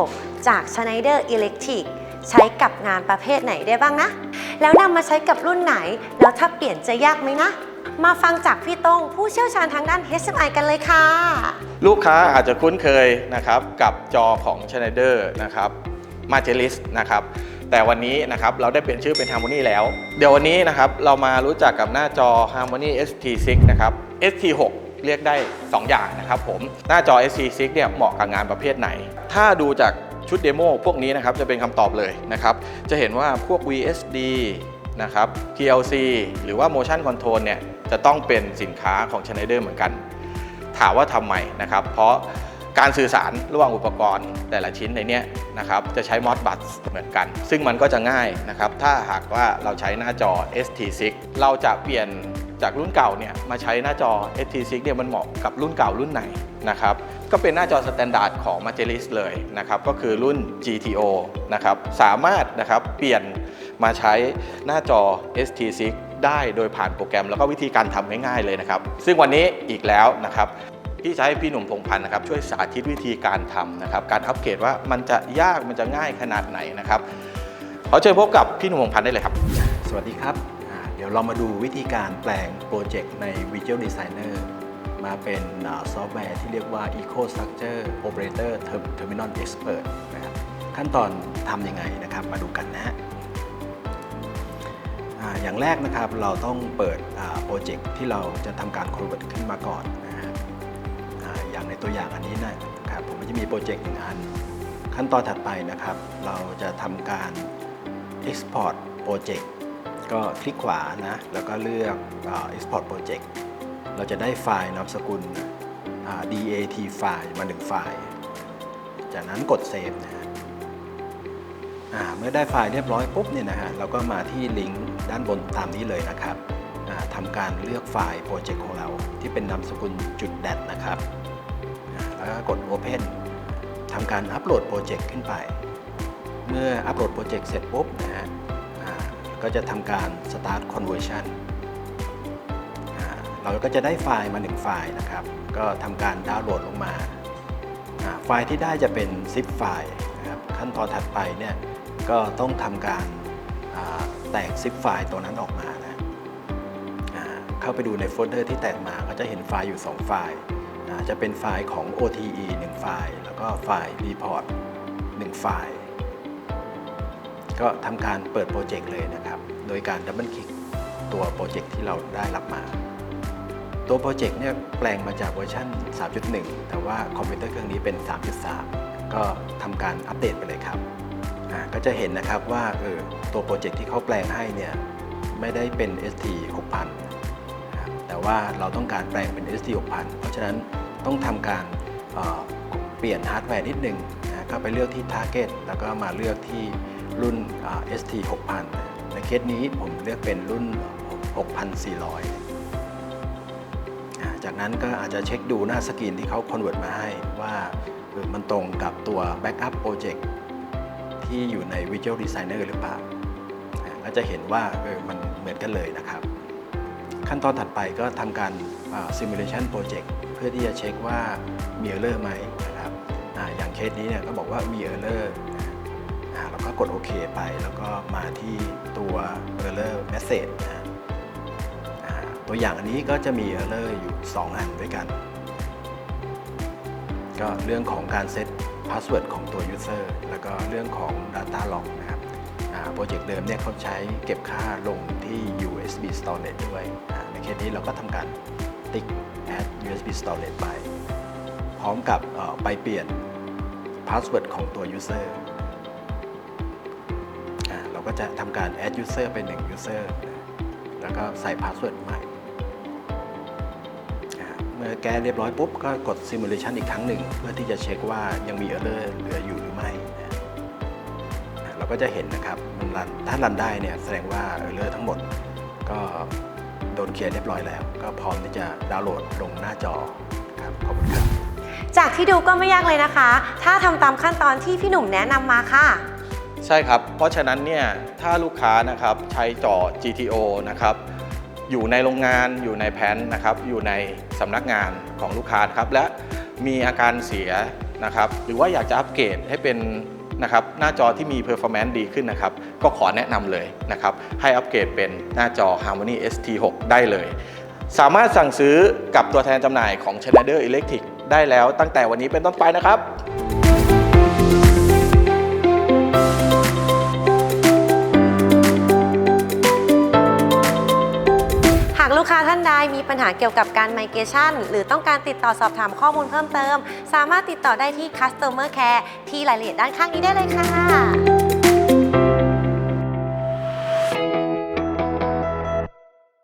6 จาก Schneider Electric ใช้กับงานประเภทไหนได้บ้างนะ แล้วนำมาใช้กับรุ่นไหน แล้วถ้าเปลี่ยนจะยากไหมนะ มาฟังจากพี่ต้งผู้เชี่ยวชาญทางด้าน HMI กันเลยค่ะ ลูกค้าอาจจะคุ้นเคยนะครับกับจอของ Schneider นะครับมาเจลิสนะครับแต่วันนี้นะครับเราได้เปลี่ยนชื่อเป็น Harmony แล้ว เดี๋ยววันนี้นะครับเรามารู้จักกับหน้าจอ Harmony ST6 นะครับ ST6 เรียกได้ 2 อย่างนะครับผม หน้าจอ ST6 เนี่ยเหมาะกับงานประเภทไหน ถ้าดูจากชุดเดโมพวกนี้นะครับจะเป็นคำตอบเลยนะครับ จะเห็นว่าพวก VSD นะครับ PLC หรือว่า Motion Control เนี่ยจะต้องเป็นสินค้าของ Schneider เหมือนกัน ถามว่าทำไมนะครับ เพราะการสื่อสารระหว่างอุปกรณ์แต่ละชิ้นในนี้นะครับจะใช้มอสบัสเหมือนกัน ซึ่งมันก็จะง่ายนะครับ ถ้าหากว่าเราใช้หน้าจอ ST6 เราจะเปลี่ยน จากรุ่นเก่าเนี่ยมาใช้หน้าจอ ST6 เนี่ยมันเหมาะกับรุ่นเก่ารุ่นไหนนะครับก็เป็นหน้าจอสแตนดาร์ดของ m a g e l i s เลยนะครับก็คือรุ่น GTO นะครับสามารถนะครับเปลี่ยนมาใช้หน้าจอ ST6 ได้โดยผ่านโปรแกรมแล้วก็วิธีการทำง่ายๆเลยนะครับ ซึ่งวันนี้อีกแล้วนะครับที่จะให้พี่หนุ่มพงพันธ์นะครับช่วยสาธิตวิธีการทำนะครับการอัปเกรดว่ามันจะยากมันจะง่ายขนาดไหนนะครับขอเชิญพบกับพี่หนุ่มพงพันธ์ได้เลยครับ สวัสดีครับ เดี๋ยวเรามาดูวิธีการแปลงโปรเจกต์ใน Visual Designer มาเป็นซอฟต์แวร์ที่เรียกว่า Eco Structure Operator Terminal Expert นะครับขั้นตอนทำยังไงนะครับ มาดูกันนะฮะอย่างแรกนะครับเราต้องเปิดโปรเจกต์ที่เราจะทำการ convert ขึ้นมาก่อนนะฮะอ่าอย่างในตัวอย่างอันนี้นะครับผมจะมีโปรเจกต์หนึ่งอัน ขั้นตอนถัดไปนะครับ เราจะทำการ Export Project ก็ ก็คลิกขวานะ แล้วก็เลือก Export Project เราจะได้ไฟล์นามสกุล DAT ไฟล์มาหนึ่งไฟล์ จากนั้นกด Save นะฮะเมื่อได้ไฟล์เรียบร้อยปุ๊บเนี่ยนะฮะเราก็มาที่ลิงก์ด้านบนตามนี้เลยนะครับอ่าทำการเลือกไฟล์โปรเจกต์ของเราที่เป็นนามสกุลจุด .dat นะครับแล้วก็กด Open ทำการอัปโหลดโปรเจกต์ขึ้นไป เมื่ออัปโหลดโปรเจกต์เสร็จปุ๊บนะฮะ ก็จะทำการ start conversion เราก็จะได้ไฟล์มาหนึ่งไฟล์นะครับ ก็ทำการดาวน์โหลดลงมาไฟล์ที่ได้จะเป็น zip ไฟล์นะครับขั้นตอนถัดไปเนี่ยก็ต้องทำการแตก zip ไฟล์ตัวนั้นออกมานะเข้าไปดูในโฟลเดอร์ที่แตกมาก็จะเห็นไฟล์อยู่ 2 ไฟล์จะเป็นไฟล์ของ OTE 1 ไฟล์ แล้วก็ไฟล์ report 1 ไฟล์ ก็ทำการเปิดโปรเจกต์เลยนะครับ โดยการดับเบิลคลิกตัวโปรเจกต์ที่เราได้รับมา ตัวโปรเจกต์เนี่ยแปลงมาจากเวอร์ชัน3.1 แต่ว่าคอมพิวเตอร์เครื่องนี้เป็น 3.3 ก็ทำการอัปเดตไปเลยครับ ก็จะเห็นนะครับว่าเออตัวโปรเจกต์ที่เขาแปลงให้เนี่ยไม่ได้เป็น ST 6000นแต่ว่าเราต้องการแปลงเป็น ST 6000 เพราะฉะนั้นต้องทำการเออเปลี่ยนฮาร์ดแวร์นิดนึงนะเข้าไปเลือกที่ Target แล้วก็มาเลือกที่ รุ่น ST 6000 ในเคสนี้ผมเลือกเป็นรุ่น 6400 จากนั้นก็อาจจะเช็คดูหน้าสกรีนที่เขาคอนเวิร์ตมาให้ว่ามันตรงกับตัว Backup Project ที่อยู่ใน Visual Designer หรือเปล่าก็จะเห็นว่ามันเหมือนกันเลยนะครับ ขั้นตอนถัดไปก็ทำการ Simulation Project เพื่อที่จะเช็คว่ามี Error ไหมนะครับออย่างเคสนี้เนี่ยก็บอกว่ามี Error อ่าเราก็กดโอเคไป แล้วก็มาที่ตัว Error Message นะตัวอย่างอันนี้ก็จะมี error อยู่ 2 อันด้วยกัน ก็เรื่องของการเซตพาสเวิร์ดของตัว user แล้วก็เรื่องของ data log นะครับโปรเจกต์เดิมเนี่ยเขาใช้เก็บค่าลงที่ USB storage ด้วย ในเคสนี้เราก็ทำการติ๊ก add USB storage ไป พร้อมกับไปเปลี่ยนพาสเวิร์ดของตัว user อ่าเรา ก็จะทำการ add user ไป1 user แล้วก็ใส่พาสเวิร์ดใหม่ เมื่อแก้เรียบร้อยปุ๊บ ก็กด simulation อีกครั้งหนึ่ง เพื่อที่จะเช็คว่ายังมี error เหลืออยู่หรือไม่เราก็จะเห็นนะครับมันรันถ้ารันได้เนี่ยแสดงว่า error ทั้งหมด ก็โดนเคลียร์เรียบร้อยแล้ว ก็พร้อมที่จะดาวน์โหลดลงหน้าจอครับขอบคุณครับจากที่ดูก็ไม่ยากเลยนะคะ ถ้าทำตามขั้นตอนที่พี่หนุ่มแนะนำมาค่ะ ใช่ครับ เพราะฉะนั้นเนี่ยถ้าลูกค้านะครับใช้จอ GTO นะครับอยู่ในโรงงานอยู่ในแผนนะครับอยู่ในสำนักงานของลูกค้าครับและมีอาการเสียนะครับหรือว่าอยากจะอัปเกรดให้เป็นนะครับหน้าจอที่มี performance ดีขึ้นนะครับก็ขอแนะนำเลยนะครับให้อัปเกรดเป็นหน้าจอ Harmony ST6 ได้เลย สามารถสั่งซื้อกับตัวแทนจำหน่ายของ Schneider Electric ได้แล้วตั้งแต่วันนี้เป็นต้นไปนะครับ ปัญหาเกี่ยวกับการไมเกรชันหรือต้องการติดต่อสอบถามข้อมูลเพิ่มเติม สามารถติดต่อได้ที่ Customer Care ที่รายละเอียดด้านข้างนี้ได้เลยค่ะ